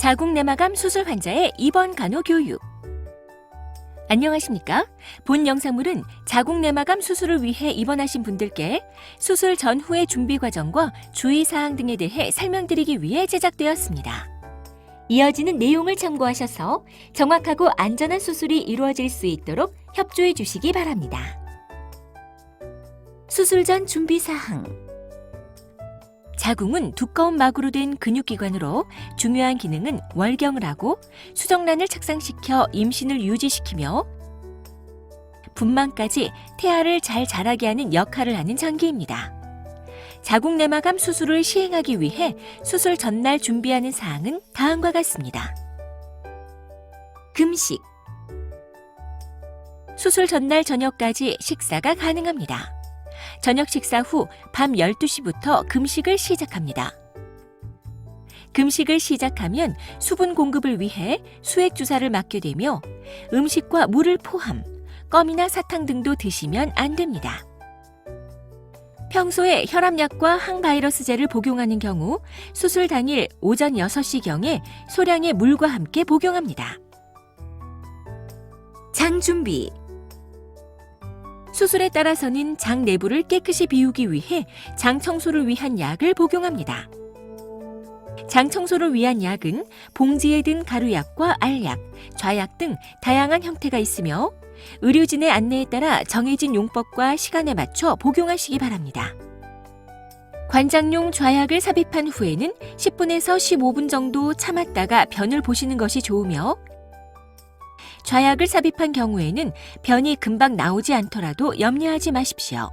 자궁 내마감 수술 환자의 입원 간호 교육. 안녕하십니까? 본 영상물은 자궁 내마감 수술을 위해 입원하신 분들께 수술 전후의 준비 과정과 주의 사항 등에 대해 설명드리기 위해 제작되었습니다. 이어지는 내용을 참고하셔서 정확하고 안전한 수술이 이루어질 수 있도록 협조해 주시기 바랍니다. 수술 전 준비 사항. 자궁은 두꺼운 막으로 된 근육기관으로 중요한 기능은 월경을 하고 수정란을 착상시켜 임신을 유지시키며 분만까지 태아를 잘 자라게 하는 역할을 하는 장기입니다. 자궁 내마감 수술을 시행하기 위해 수술 전날 준비하는 사항은 다음과 같습니다. 금식 수술 전날 저녁까지 식사가 가능합니다. 저녁 식사 후 밤 12시부터 금식을 시작합니다. 금식을 시작하면 수분 공급을 위해 수액 주사를 맞게 되며 음식과 물을 포함 껌이나 사탕 등도 드시면 안 됩니다. 평소에 혈압약과 항바이러스제를 복용하는 경우 수술 당일 오전 6시경에 소량의 물과 함께 복용합니다. 장 준비 수술에 따라서는 장 내부를 깨끗이 비우기 위해 장 청소를 위한 약을 복용합니다. 장 청소를 위한 약은 봉지에 든 가루약과 알약, 좌약 등 다양한 형태가 있으며 의료진의 안내에 따라 정해진 용법과 시간에 맞춰 복용하시기 바랍니다. 관장용 좌약을 삽입한 후에는 10분에서 15분 정도 참았다가 변을 보시는 것이 좋으며 좌약을 삽입한 경우에는 변이 금방 나오지 않더라도 염려하지 마십시오.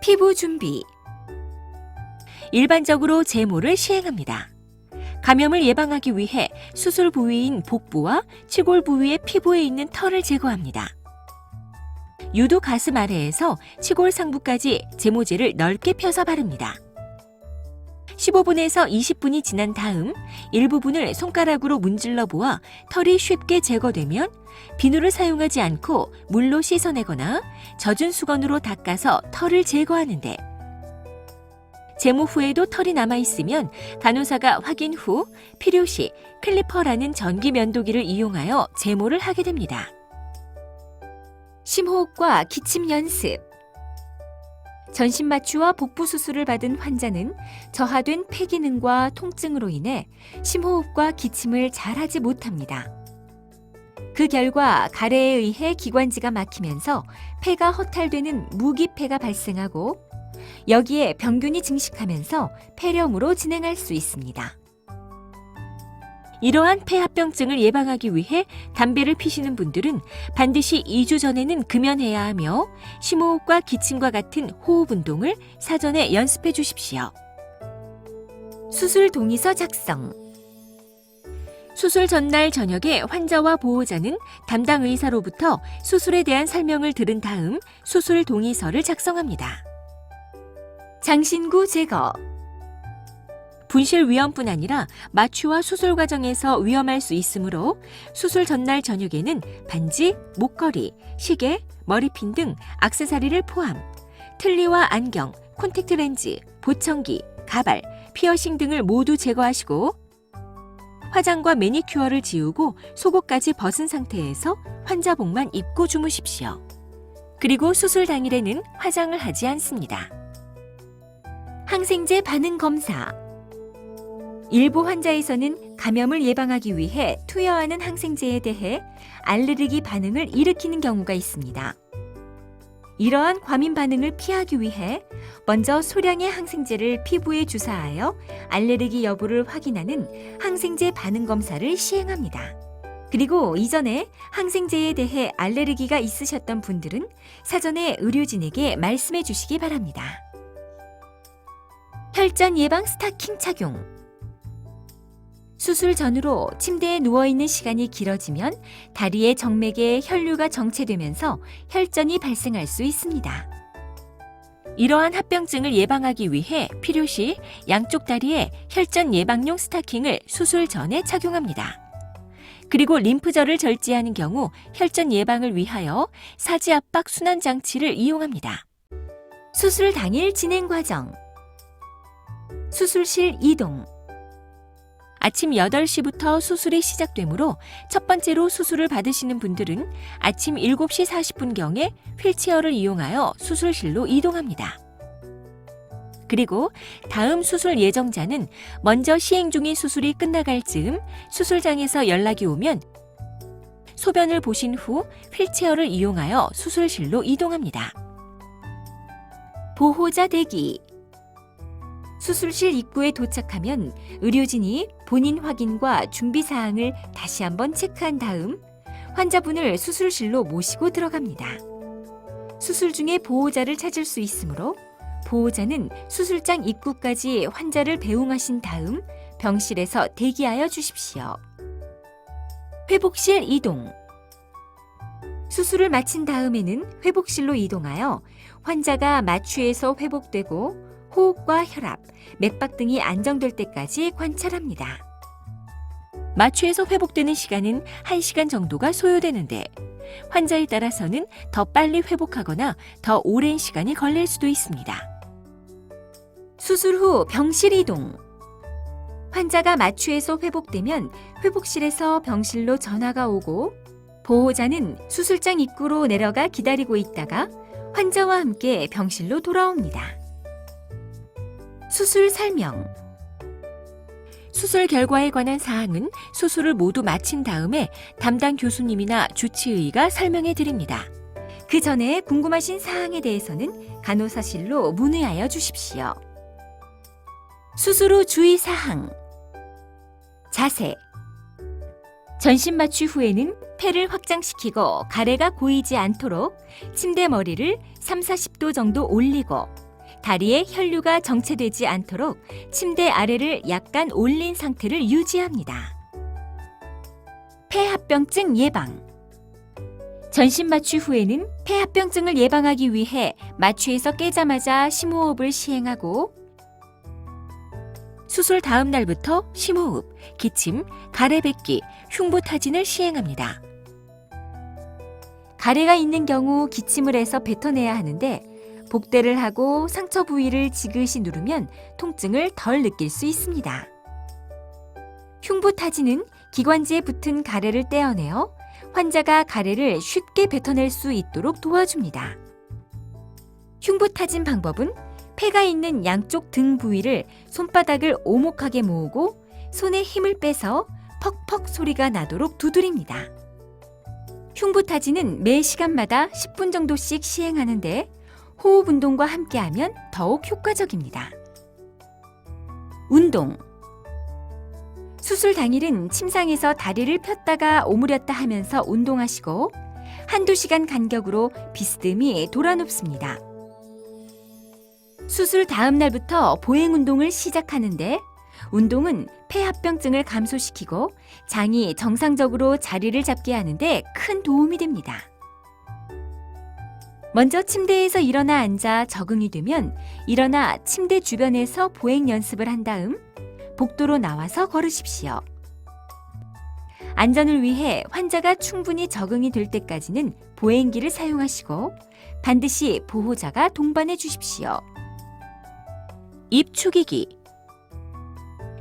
피부 준비. 일반적으로 제모를 시행합니다. 감염을 예방하기 위해 수술 부위인 복부와 치골 부위의 피부에 있는 털을 제거합니다. 유두 가슴 아래에서 치골 상부까지 제모제를 넓게 펴서 바릅니다. 15분에서 20분이 지난 다음 일부분을 손가락으로 문질러 보아 털이 쉽게 제거되면 비누를 사용하지 않고 물로 씻어내거나 젖은 수건으로 닦아서 털을 제거하는데 제모 후에도 털이 남아 있으면 간호사가 확인 후 필요시 클리퍼라는 전기 면도기를 이용하여 제모를 하게 됩니다. 심호흡과 기침 연습 전신 마취와 복부 수술을 받은 환자는 저하된 폐 기능과 통증으로 인해 심호흡과 기침을 잘하지 못합니다. 그 결과 가래에 의해 기관지가 막히면서 폐가 허탈되는 무기폐가 발생하고 여기에 병균이 증식하면서 폐렴으로 진행할 수 있습니다. 이러한 폐합병증을 예방하기 위해 담배를 피시는 분들은 반드시 2주 전에는 금연해야 하며 심호흡과 기침과 같은 호흡 운동을 사전에 연습해 주십시오. 수술 동의서 작성. 수술 전날 저녁에 환자와 보호자는 담당 의사로부터 수술에 대한 설명을 들은 다음 수술 동의서를 작성합니다. 장신구 제거. 분실 위험뿐 아니라 마취와 수술 과정에서 위험할 수 있으므로 수술 전날 저녁에는 반지, 목걸이, 시계, 머리핀 등 악세사리를 포함, 틀니와 안경, 콘택트 렌즈, 보청기, 가발, 피어싱 등을 모두 제거하시고 화장과 매니큐어를 지우고 속옷까지 벗은 상태에서 환자복만 입고 주무십시오. 그리고 수술 당일에는 화장을 하지 않습니다. 항생제 반응 검사. 일부 환자에서는 감염을 예방하기 위해 투여하는 항생제에 대해 알레르기 반응을 일으키는 경우가 있습니다. 이러한 과민 반응을 피하기 위해 먼저 소량의 항생제를 피부에 주사하여 알레르기 여부를 확인하는 항생제 반응 검사를 시행합니다. 그리고 이전에 항생제에 대해 알레르기가 있으셨던 분들은 사전에 의료진에게 말씀해 주시기 바랍니다. 혈전 예방 스타킹 착용. 수술 전후로 침대에 누워 있는 시간이 길어지면 다리의 정맥에 혈류가 정체되면서 혈전이 발생할 수 있습니다. 이러한 합병증을 예방하기 위해 필요시 양쪽 다리에 혈전 예방용 스타킹을 수술 전에 착용합니다. 그리고 림프절을 절제하는 경우 혈전 예방을 위하여 사지 압박 순환 장치를 이용합니다. 수술 당일 진행 과정. 수술실 이동. 아침 8시부터 수술이 시작되므로 첫 번째로 수술을 받으시는 분들은 아침 7시 40분경에 휠체어를 이용하여 수술실로 이동합니다. 그리고 다음 수술 예정자는 먼저 시행 중인 수술이 끝나갈 즈음 수술장에서 연락이 오면 소변을 보신 후 휠체어를 이용하여 수술실로 이동합니다. 보호자 대기 수술실 입구에 도착하면 의료진이 본인 확인과 준비 사항을 다시 한번 체크한 다음 환자분을 수술실로 모시고 들어갑니다. 수술 중에 보호자를 찾을 수 있으므로 보호자는 수술장 입구까지 환자를 배웅하신 다음 병실에서 대기하여 주십시오. 회복실 이동 수술을 마친 다음에는 회복실로 이동하여 환자가 마취에서 회복되고 호흡과 혈압, 맥박 등이 안정될 때까지 관찰합니다. 마취에서 회복되는 시간은 1시간 정도가 소요되는데 환자에 따라서는 더 빨리 회복하거나 더 오랜 시간이 걸릴 수도 있습니다. 수술 후 병실 이동. 환자가 마취에서 회복되면 회복실에서 병실로 전화가 오고 보호자는 수술장 입구로 내려가 기다리고 있다가 환자와 함께 병실로 돌아옵니다. 수술 설명. 수술 결과에 관한 사항은 수술을 모두 마친 다음에 담당 교수님이나 주치의가 설명해 드립니다. 그 전에 궁금하신 사항에 대해서는 간호사실로 문의하여 주십시오. 수술 후 주의 사항. 자세. 전신 마취 후에는 폐를 확장시키고 가래가 고이지 않도록 침대 머리를 3, 40도 정도 올리고 다리에 혈류가 정체되지 않도록 침대 아래를 약간 올린 상태를 유지합니다. 폐합병증 예방. 전신 마취 후에는 폐합병증을 예방하기 위해 마취에서 깨자마자 심호흡을 시행하고 수술 다음 날부터 심호흡, 기침, 가래뱉기, 흉부 타진을 시행합니다. 가래가 있는 경우 기침을 해서 뱉어내야 하는데 복대를 하고 상처 부위를 지그시 누르면 통증을 덜 느낄 수 있습니다. 흉부타진은 기관지에 붙은 가래를 떼어내어 환자가 가래를 쉽게 뱉어낼 수 있도록 도와줍니다. 흉부 타진 방법은 폐가 있는 양쪽 등 부위를 손바닥을 오목하게 모으고 손에 힘을 빼서 퍽퍽 소리가 나도록 두드립니다. 흉부타진은 매 시간마다 10분 정도씩 시행하는데 호흡 운동과 함께하면 더욱 효과적입니다. 운동 수술 당일은 침상에서 다리를 폈다가 오므렸다 하면서 운동하시고 한두 시간 간격으로 비스듬히 돌아눕습니다. 수술 다음 날부터 보행 운동을 시작하는데 운동은 폐합병증을 감소시키고 장이 정상적으로 자리를 잡게 하는데 큰 도움이 됩니다. 먼저 침대에서 일어나 앉아 적응이 되면 일어나 침대 주변에서 보행 연습을 한 다음 복도로 나와서 걸으십시오. 안전을 위해 환자가 충분히 적응이 될 때까지는 보행기를 사용하시고 반드시 보호자가 동반해 주십시오. 입 축이기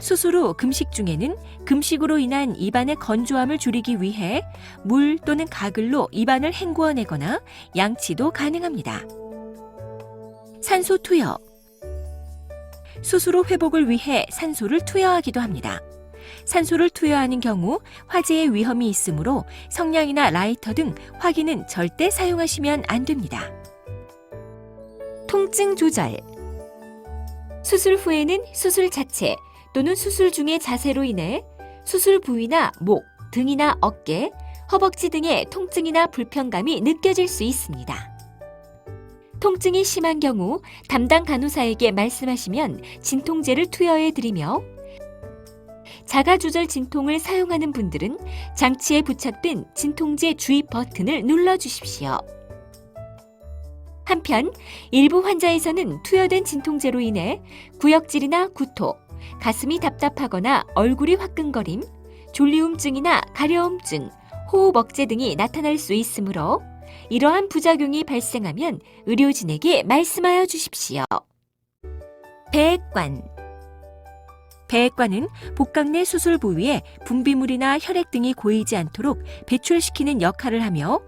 후 금식 중에는 금식으로 인한 입안의 건조함을 줄이기 위해 물 또는 가글로 입안을 헹구어내거나 양치도 가능합니다. 산소 투여 후 회복을 위해 산소를 투여하기도 합니다. 산소를 투여하는 경우 화재의 위험이 있으므로 성냥이나 라이터 등 화기는 절대 사용하시면 안 됩니다. 통증 조절 수술 후에는 수술 자체 또는 수술 중의 자세로 인해 수술 부위나 목, 등이나 어깨, 허벅지 등의 통증이나 불편감이 느껴질 수 있습니다. 통증이 심한 경우 담당 간호사에게 말씀하시면 진통제를 투여해 드리며 자가 조절 진통을 사용하는 분들은 장치에 부착된 진통제 주입 버튼을 눌러 주십시오. 한편 일부 환자에서는 투여된 진통제로 인해 구역질이나 구토, 가슴이 답답하거나 얼굴이 화끈거림, 졸리움증이나 가려움증, 호흡 억제 등이 나타날 수 있으므로 이러한 부작용이 발생하면 의료진에게 말씀하여 주십시오. 배액관 배액관은 복강 내 수술 부위에 분비물이나 혈액 등이 고이지 않도록 배출시키는 역할을 하며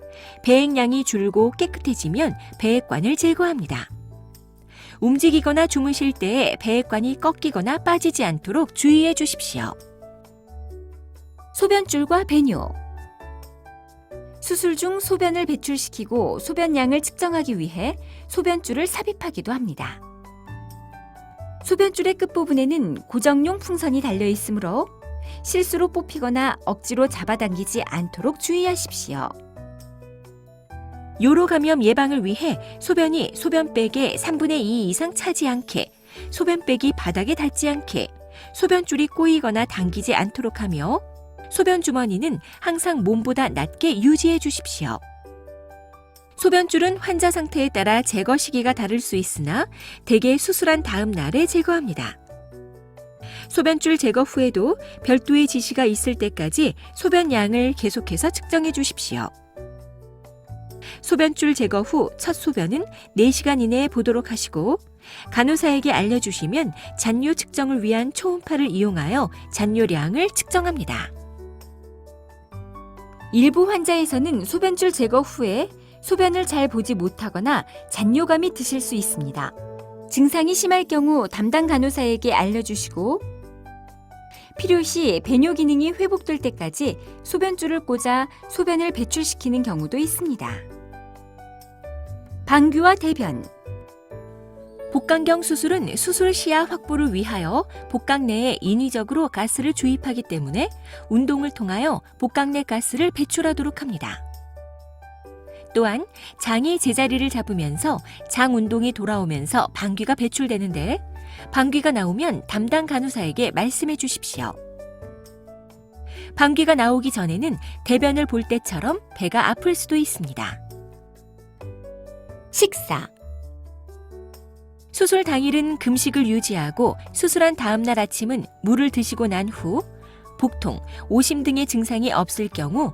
배액량이 줄고 깨끗해지면 배액관을 제거합니다. 움직이거나 주무실 때에 배액관이 꺾이거나 빠지지 않도록 주의해 주십시오. 소변줄과 배뇨 수술 중 소변을 배출시키고 소변량을 측정하기 위해 소변줄을 삽입하기도 합니다. 소변줄의 끝부분에는 고정용 풍선이 달려 있으므로 실수로 뽑히거나 억지로 잡아당기지 않도록 주의하십시오. 요로 감염 예방을 위해 소변이 소변백의 3분의 2 이상 차지 않게, 소변백이 바닥에 닿지 않게, 소변줄이 꼬이거나 당기지 않도록 하며 소변 주머니는 항상 몸보다 낮게 유지해 주십시오. 소변줄은 환자 상태에 따라 제거 시기가 다를 수 있으나 대개 수술한 다음 날에 제거합니다. 소변줄 제거 후에도 별도의 지시가 있을 때까지 소변량을 계속해서 측정해 주십시오. 소변줄 제거 후 첫 소변은 4시간 이내에 보도록 하시고 간호사에게 알려주시면 잔뇨 측정을 위한 초음파를 이용하여 잔뇨량을 측정합니다. 일부 환자에서는 소변줄 제거 후에 소변을 잘 보지 못하거나 잔뇨감이 드실 수 있습니다. 증상이 심할 경우 담당 간호사에게 알려주시고 필요시 배뇨 기능이 회복될 때까지 소변줄을 꽂아 소변을 배출시키는 경우도 있습니다. 방귀와 대변 복강경 수술은 수술 시야 확보를 위하여 복강 내에 인위적으로 가스를 주입하기 때문에 운동을 통하여 복강 내 가스를 배출하도록 합니다. 또한 장이 제자리를 잡으면서 장 운동이 돌아오면서 방귀가 배출되는데 방귀가 나오면 담당 간호사에게 말씀해 주십시오. 방귀가 나오기 전에는 대변을 볼 때처럼 배가 아플 수도 있습니다. 식사 수술 당일은 금식을 유지하고 수술한 다음 날 아침은 물을 드시고 난 후 복통, 오심 등의 증상이 없을 경우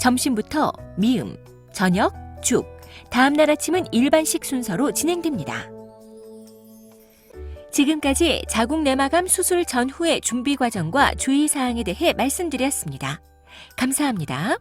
점심부터 미음, 저녁, 죽, 다음 날 아침은 일반식 순서로 진행됩니다. 지금까지 자궁 내마감 수술 전후의 준비 과정과 주의 사항에 대해 말씀드렸습니다. 감사합니다.